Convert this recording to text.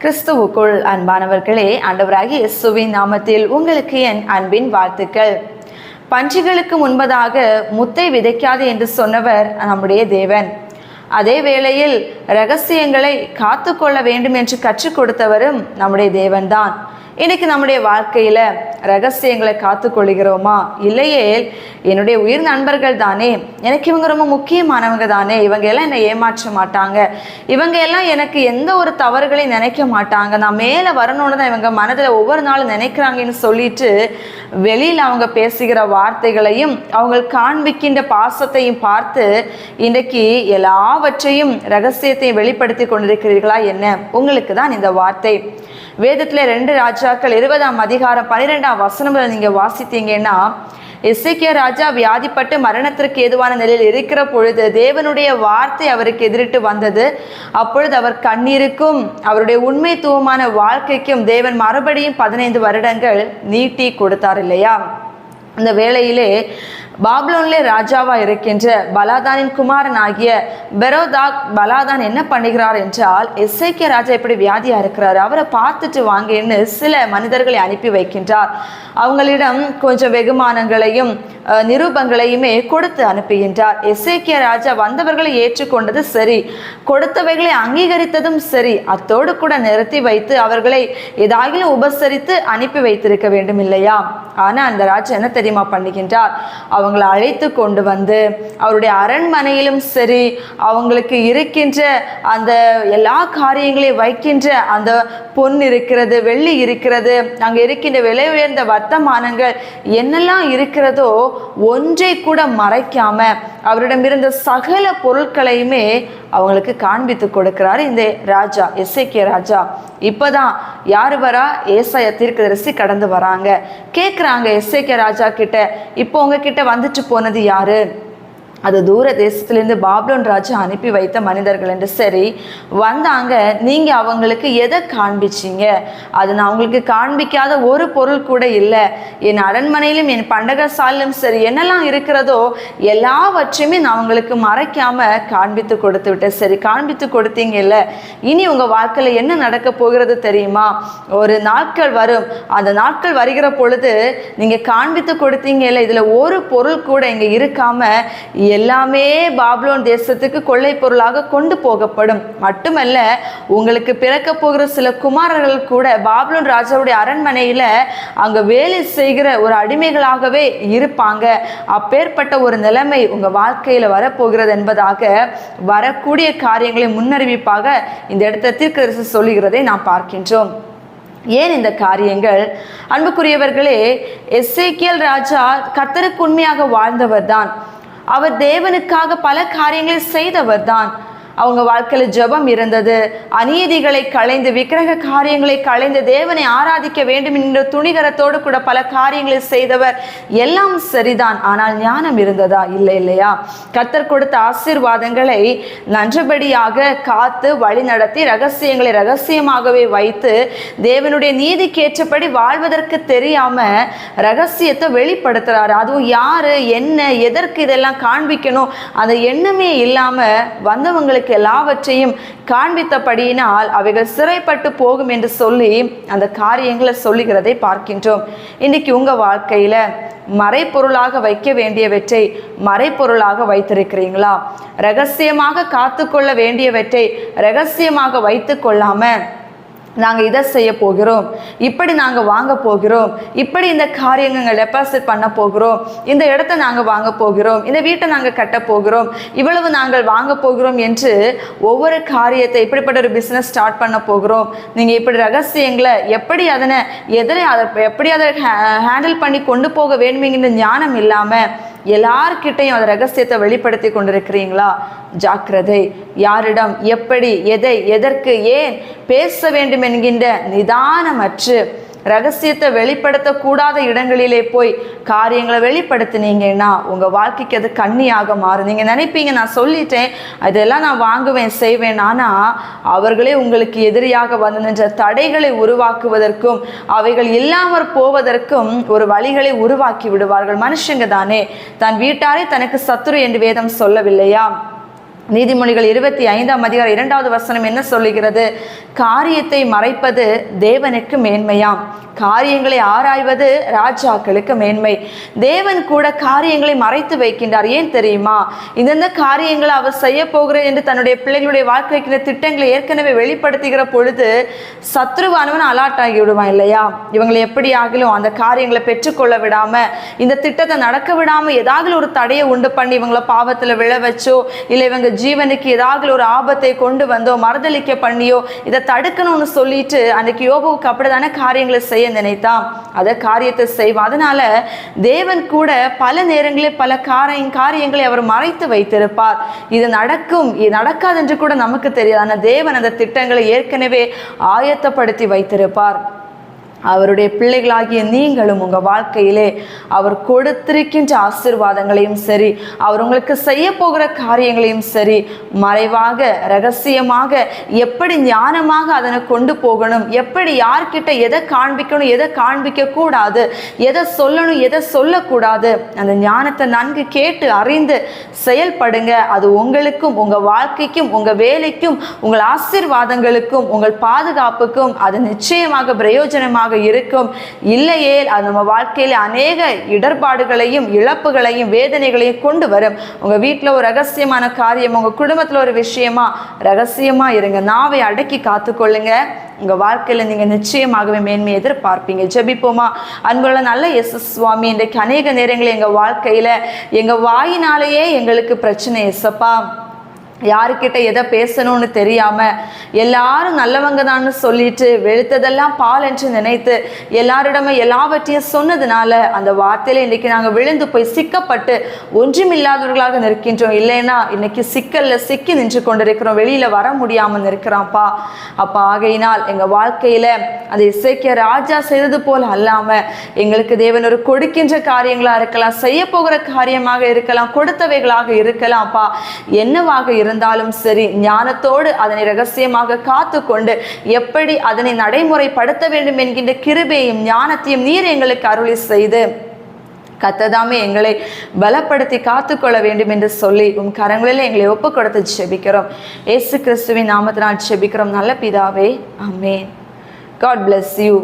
கிறிஸ்துவுக்குள் அன்பானவர்களே ஆண்டவராகிய இயேசுவின் நாமத்தில் உங்களுக்கு என் அன்பின் வாழ்த்துக்கள். பன்றிகளுக்கு முன்பதாக முத்தை விதைக்காது என்று சொன்னவர் நம்முடைய தேவன். அதே வேளையில் ரகசியங்களை காத்து கொள்ள வேண்டும் என்று கற்றுக் கொடுத்தவரும் நம்முடைய தேவன்தான். இன்னைக்கு நம்முடைய வாழ்க்கையில ரகசியங்களை காத்து கொள்கிறோமா இல்லையே. என்னுடைய உயிர் நண்பர்கள் தானே. எனக்கு இவங்க ரொம்ப முக்கியமானவங்க தானே. இவங்க எல்லாம் என்னை ஏமாற்ற மாட்டாங்க. இவங்க எல்லாம் எனக்கு எந்த ஒரு தவறுகளையும் நினைக்க மாட்டாங்க. நான் மேலே வரணும்னு தான் இவங்க மனதில் ஒவ்வொரு நாளும் நினைக்கிறாங்கன்னு சொல்லிட்டு வெளியில் அவங்க பேசுகிற வார்த்தைகளையும் அவங்க காண்பிக்கின்ற பாசத்தையும் பார்த்து இன்றைக்கு எல்லாவற்றையும் ரகசியத்தையும் வெளிப்படுத்தி கொண்டிருக்கிறீர்களா என்ன? உங்களுக்கு தான் இந்த வார்த்தை. வேதத்தில் ரெண்டு ராஜாக்கள் இருபதாம் அதிகாரம் பன்னிரெண்டாம் வசனங்களை நீங்கள் வாசித்தீங்கன்னா இசைக்கிய ராஜா வியாதிப்பட்டு மரணத்திற்கு ஏதுவான நிலையில் இருக்கிற பொழுது தேவனுடைய வார்த்தை அவருக்கு எதிரிட்டு வந்தது. அப்பொழுது அவர் கண்ணீருக்கும் அவருடைய உண்மைத்துவமான வாழ்க்கைக்கும் தேவன் மறுபடியும் பதினைந்து வருடங்கள் நீட்டி கொடுத்தார் இல்லையா? அந்த வேளையிலே பாப்லோன்லே ராஜாவா இருக்கின்ற பலாதானின் குமாரன் ஆகிய பெரோதாக் பலாதான் என்ன பண்ணுகிறார் என்றால் எஸ்ஐக்கிய ராஜா இப்படி வியாதியா இருக்கிறார். அவரை பார்த்துட்டு வாங்கன்னு சில மனிதர்களை அனுப்பி வைக்கின்றார். அவங்களிடம் கொஞ்சம் வெகுமானங்களையும் நிரூபங்களையுமே கொடுத்து அனுப்புகின்றார். எஸ்ஐக்கிய ராஜா வந்தவர்களை ஏற்றுக்கொண்டது சரி கொடுத்தவைகளை அங்கீகரித்ததும் சரி அத்தோடு கூட நிறுத்தி வைத்து அவர்களை ஏதாகிலும் உபசரித்து அனுப்பி வைத்திருக்க வேண்டும் இல்லையா ஆனா அந்த ராஜா என்ன தெரியுமா பண்ணுகின்றார்? அவங்களை அழைத்து கொண்டு வந்து அவருடைய அரண்மனையிலும் சரி அவங்களுக்கு இருக்கின்ற அந்த எல்லா காரியங்களையும் வைக்கின்ற அந்த பொன் இருக்கிறது வெள்ளி இருக்கிறது அங்கே இருக்கின்ற விலை உயர்ந்த வர்த்தமானங்கள் என்னெல்லாம் இருக்கிறதோ ஒன்றை கூட மறைக்காம அவரிடம் இருந்த சகல பொருட்களையுமே அவங்களுக்கு காண்பித்து கொடுக்கிறார். இந்த ராஜா எஸ்ஐக்கிய ராஜா. இப்போதான் யார் வரா? ஏசாய தீர்க்கதரிசி கடந்து வராங்க. கேட்குறாங்க எஸ்ஐக்கிய ராஜா கிட்ட இப்போ உங்ககிட்ட வந்துட்டு போனது யாரு? அது தூர தேசத்துலேருந்து பாப்லோன் ராஜா அனுப்பி வைத்த மனிதர்கள் என்று சரி வந்தாங்க. நீங்கள் அவங்களுக்கு எதை காண்பிச்சீங்க? அது நான் அவங்களுக்கு காண்பிக்காத ஒரு பொருள் கூட இல்லை. என் அரண்மனையிலும் என் பண்டகசாலிலும் சரி என்னெல்லாம் இருக்கிறதோ எல்லாவற்றையுமே நான் அவங்களுக்கு மறைக்காமல் காண்பித்து கொடுத்து விட்டேன். சரி காண்பித்து கொடுத்தீங்கல்ல. இனி உங்கள் வாழ்க்கையில் என்ன நடக்க போகிறது தெரியுமா? ஒரு நாட்கள் வரும். அந்த நாட்கள் வருகிற பொழுது நீங்கள் காண்பித்து கொடுத்தீங்கல்ல இதில் ஒரு பொருள் கூட இங்கே இருக்காமல் எல்லாமே பாப்லோன் தேசத்துக்கு கொள்ளை பொருளாக கொண்டு போகப்படும். மட்டுமல்ல உங்களுக்கு பிறக்க போகிற சில குமாரர்கள் கூட பாப்லோன் ராஜாவுடைய அரண்மனையில அங்க வேலை செய்கிற ஒரு அடிமைகளாகவே இருப்பாங்க. அப்பேற்பட்ட ஒரு நிலைமை உங்க வாழ்க்கையில வரப்போகிறது என்பதாக வரக்கூடிய காரியங்களை முன்னறிவிப்பாக இந்த இடத்த தீர்க்கரசு சொல்லுகிறதை நாம் பார்க்கின்றோம். ஏன் இந்த காரியங்கள்? அன்புக்குரியவர்களே எஸ்ஏக்கியல் ராஜா கத்தருக்கு உண்மையாக வாழ்ந்தவர் தான் அவர் தேவனுக்காக பல காரியங்களை செய்தவர் தான் அவங்க வாழ்க்கையில் ஜெபம் இருந்தது. அநீதிகளை களைந்து விக்கிரக காரியங்களை களைந்து தேவனை ஆராதிக்க வேண்டும் என்ற துணிகரத்தோடு கூட பல காரியங்களை செய்தவர். எல்லாம் சரிதான். ஆனால் ஞானம் இருந்ததா? இல்லை இல்லையா? கத்தர் கொடுத்த ஆசீர்வாதங்களை நன்றபடியாக காத்து வழி நடத்தி ரகசியங்களை ரகசியமாகவே வைத்து தேவனுடைய நீதிக்கேற்றபடி வாழ்வதற்கு தெரியாம ரகசியத்தை வெளிப்படுத்துறாரு. அதுவும் யாரு என்ன எதற்கு இதெல்லாம் காண்பிக்கணும்? அந்த எண்ணமே இல்லாம வந்தவங்களுக்கு எல்லாவற்றையும் காண்பித்தபடியினால் அவைகள் சிறைப்பட்டு போகும் என்று சொல்லி அந்த காரியங்களை சொல்லுகிறதை பார்க்கின்றோம். இன்னைக்கு உங்க வாழ்க்கையில மறைப்பொருளாக வைக்க வேண்டியவற்றை மறைப்பொருளாக வைத்திருக்கிறீங்களா? ரகசியமாக காத்து கொள்ள வேண்டியவற்றை ரகசியமாக வைத்து கொள்ளாம நாங்கள் இதை செய்ய போகிறோம். இப்படி நாங்கள் வாங்க போகிறோம். இப்படி இந்த காரியங்கள் டெபாசிட் பண்ண போகிறோம். இந்த இடத்த நாங்கள் வாங்க போகிறோம். இந்த வீட்டை நாங்கள் கட்ட போகிறோம். இவ்வளவு நாங்கள் வாங்க போகிறோம் என்று ஒவ்வொரு காரியத்தை இப்படிப்பட்ட ஒரு பிஸ்னஸ் ஸ்டார்ட் பண்ண போகிறோம். நீங்கள் இப்படி ரகசியங்களை எப்படி அதனை எதிரை அதை எப்படி அதை ஹேண்டில் பண்ணி கொண்டு போக வேண்டுமேங்கிற ஞானம் இல்லாமல் எல்லார்கிட்டையும் அந்த ரகசியத்தை வெளிப்படுத்தி கொண்டிருக்கிறீங்களா? ஜாக்கிரதை. யாரிடம் எப்படி எதை எதற்கு ஏன் பேச வேண்டும் என்கின்ற நிதானமற்று ரகசியத்தை வெளிப்படுத்தக்கூடாத இடங்களிலே போய் காரியங்களை வெளிப்படுத்தினீங்கன்னா உங்கள் வாழ்க்கைக்கு அது கண்ணியாக மாறும். நீங்கள் நினைப்பீங்க நான் சொல்லிட்டேன் அதெல்லாம் நான் வாங்குவேன் செய்வேன். ஆனால் அவர்களே உங்களுக்கு எதிரியாக வந்து நின்ற தடைகளை உருவாக்குவதற்கும் அவைகள் இல்லாமற் போவதற்கும் ஒரு வழிகளை உருவாக்கி விடுவார்கள். மனுஷங்க தானே. தன் வீட்டாரே தனக்கு சத்துரு என்று வேதம் சொல்லவில்லையா? நீதிமொழிகள் இருபத்தி ஐந்தாம் அதிகாரம் இரண்டாவது வசனம் என்ன சொல்லுகிறது? காரியத்தை மறைப்பது தேவனுக்கு மேன்மையாம் காரியங்களை ஆராய்வது ராஜாக்களுக்கு மேன்மை. தேவன் கூட காரியங்களை மறைத்து வைக்கின்றார். ஏன் தெரியுமா? இந்தந்த காரியங்களை அவர் செய்ய போகிறார் என்று தன்னுடைய பிள்ளைகளுடைய வாழ்க்கைக்கிற திட்டங்களை ஏற்கனவே வெளிப்படுத்துகிற பொழுது சத்ருவானவன் அலாட் ஆகி விடுவான் இல்லையா? இவங்களை எப்படி ஆகிலும் அந்த காரியங்களை பெற்றுக்கொள்ள விடாம இந்த திட்டத்தை நடக்க விடாம ஏதாவது ஒரு தடையை உண்டு பண்ணி இவங்களை பாவத்துல விழ வச்சோ இல்லை இவங்க ஜீவனுக்கு ஏதாவது ஒரு ஆபத்தை கொண்டு வந்தோ மறுதளிக்க பண்ணியோ இதை தடுக்கணும்னு சொல்லிட்டு அன்னைக்கு யோபுவுக்கு அப்படிதான காரியங்களை செய்ய நினைத்தான். அதை காரியத்தை செய்வான். அதனால தேவன் கூட பல நேரங்களில் பல காரிய காரியங்களை அவர் மறைத்து வைத்திருப்பார். இது நடக்கும் இது நடக்காது என்று கூட நமக்கு தெரியாது. ஆனால் தேவன் அந்த திட்டங்களை ஏற்கனவே ஆயத்தப்படுத்தி வைத்திருப்பார். அவருடைய பிள்ளைகளாகிய நீங்களும் உங்கள் வாழ்க்கையிலே அவர் கொடுத்திருக்கின்ற ஆசிர்வாதங்களையும் சரி அவர் உங்களுக்கு செய்ய போகிற காரியங்களையும் சரி மறைவாக ரகசியமாக எப்படி ஞானமாக அதனை கொண்டு போகணும் எப்படி யார்கிட்ட எதை காண்பிக்கணும் எதை காண்பிக்க கூடாது எதை சொல்லணும் எதை சொல்லக்கூடாது அந்த ஞானத்தை நன்கு கேட்டு அறிந்து செயல்படுங்க. அது உங்களுக்கும் உங்கள் வாழ்க்கைக்கும் உங்கள் வேலைக்கும் உங்கள் ஆசீர்வாதங்களுக்கும் உங்கள் பாதுகாப்புக்கும் அது நிச்சயமாக பிரயோஜனமாக இருக்கும். இல்லையே அது நம்ம வாழ்க்கையில் அநேக இடர்பாடுகளையும் இழப்புகளையும் வேதனைகளையும் கொண்டு வரும். உங்கள் வீட்டில் ஒரு ரகசியமான காரியம் உங்கள் குடும்பத்தில் ஒரு விஷயமா ரகசியமாக இருங்க. நாவை அடக்கி காத்துக்கொள்ளுங்க. உங்கள் வாழ்க்கையில் நீங்கள் நிச்சயமாகவே மேன்மை எதிர்பார்ப்பீங்க. ஜெபிப்போமா? அன்புள்ள நல்ல எஸ் சுவாமி இன்றைக்கு அநேக நேரங்களில் எங்கள் வாழ்க்கையில் எங்கள் வாயினாலேயே எங்களுக்கு பிரச்சனை எசப்பா யாருக்கிட்ட எதை பேசணும்னு தெரியாம எல்லாரும் நல்லவங்க தான்னு சொல்லிட்டு வெளுத்ததெல்லாம் பால் என்று நினைத்து எல்லாரிடமும் எல்லாவற்றையும் சொன்னதுனால அந்த வார்த்தையில இன்னைக்கு நாங்கள் விழுந்து போய் சிக்கப்பட்டு ஒன்றுமில்லாதவர்களாக நிற்கின்றோம். இல்லைன்னா இன்னைக்கு சிக்கல்ல சிக்கி நின்று கொண்டிருக்கிறோம். வெளியில வர முடியாமல் நிற்கிறான்ப்பா அப்பா ஆகையினால் எங்க வாழ்க்கையில அந்த இசைக்கிய ராஜா செய்தது போல் அல்லாம எங்களுக்கு தேவன் ஒரு கொடுக்கின்ற காரியங்களா இருக்கலாம் செய்ய போகிற காரியமாக இருக்கலாம் கொடுத்தவைகளாக இருக்கலாம்ப்பா என்னவாக இருந்தாலும் சரி ஞானத்தோடு அதனை ரகசியமாக காத்து கொண்டு எப்படி அதனை நடைமுறைப்படுத்த வேண்டும் என்கின்ற கிருபையும் ஞானத்தையும் நீர் எங்களுக்கு அருளி செய்து கத்ததாமே எங்களை பலப்படுத்தி காத்துக்கொள்ள வேண்டும் என்று சொல்லி உன் கரங்களில் எங்களை ஒப்பு கொடுத்து ஜெபிக்கிறோம். ஏசு கிறிஸ்துவின் நாமத்தினால் ஜெபிக்கிறோம். நல்ல பிதாவே ஆமென். God bless you